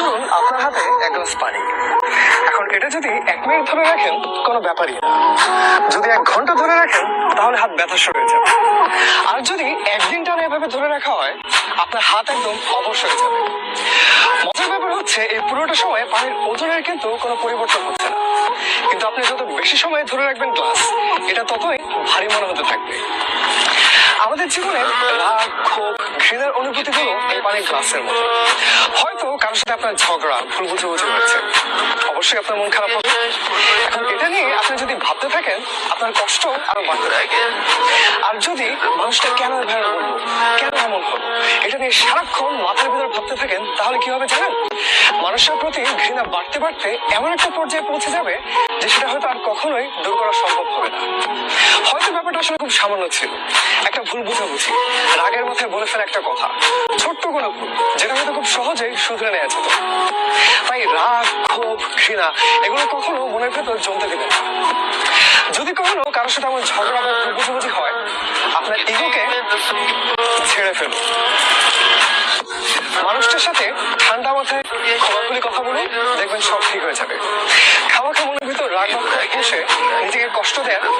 ধরুন আপনার হাতে এক গ্লাস পানি। এখন এটা যদি এক মিনিট ধরে রাখেন, কোনো ব্যাপারই না। যদি এক ঘণ্টা ধরে রাখেন, তাহলে হাত ব্যথা শুরু হয়ে যাবে। আর যদি একদিন টানা এভাবে ধরে রাখা হয়, আপনার হাত একদম অবশ হয়ে যাবে। মজার ব্যাপার হচ্ছে, এই পুরোটা সময় পানির ওজনের কিন্তু কোনো পরিবর্তন হচ্ছে না। কিন্তু আপনি যত বেশি সময় ধরে রাখবেন গ্লাস, এটা ততই ভারী মনে হতে থাকবে। আমাদের জীবনে রাগ, ক্ষোভ, ঘৃণার অনুভূতি পানির গ্লাসের মতো। হয়তো কারোর সাথে আপনার ঝগড়া, ভুল বুঝাবুঝি হয়েছে অবশ্যই আপনার মন খারাপ হবে। এখন এটা নিয়ে আপনি যদি ভাবতে থাকেন, আপনার কষ্ট আরও বাড়তে থাকে। আর যদি মানুষটা কেন এভাবে বলব কেন এমন হলো? এটা নিয়ে সারাক্ষণ মাথার ভিতরে ভাবতে থাকেন, তাহলে কি হবে জানেন? মানুষের প্রতি ঘৃণা বাড়তে বাড়তে এমন একটা পর্যায়ে পৌঁছে যাবে, যে সেটা হয়তো আর কখনোই দূর করা সম্ভব হবে না। আসলে খুব সামান্য ছিল। একটা ভুল বুঝাবুঝি, রাগের মাথায় বলে ফেলা একটা কথা। ছোট্ট কোনো ভুল, যেটা হয়তো খুব সহজেই শুধরে নেওয়া যেত। তাই রাগ, ক্ষোভ, ঘৃণা, এগুলো কখনো মনের ভেতর জমতে দিবেন না। যদি কখনো কারোর সাথে আমার ঝগড়া বা ভুল বুঝাবুঝি হয়, আপনার ইগোকে ছেড়ে ফেলুন। মানুষটার সাথে ঠান্ডা মাথায় খোলাখুলি কথা বলুন দেখবেন সব ঠিক হয়ে যাবে। খাওয়া খাওয়ানোর ভিতর রাগ বসে নিজেকে কষ্ট দেওয়ার কোনো মানে হয় না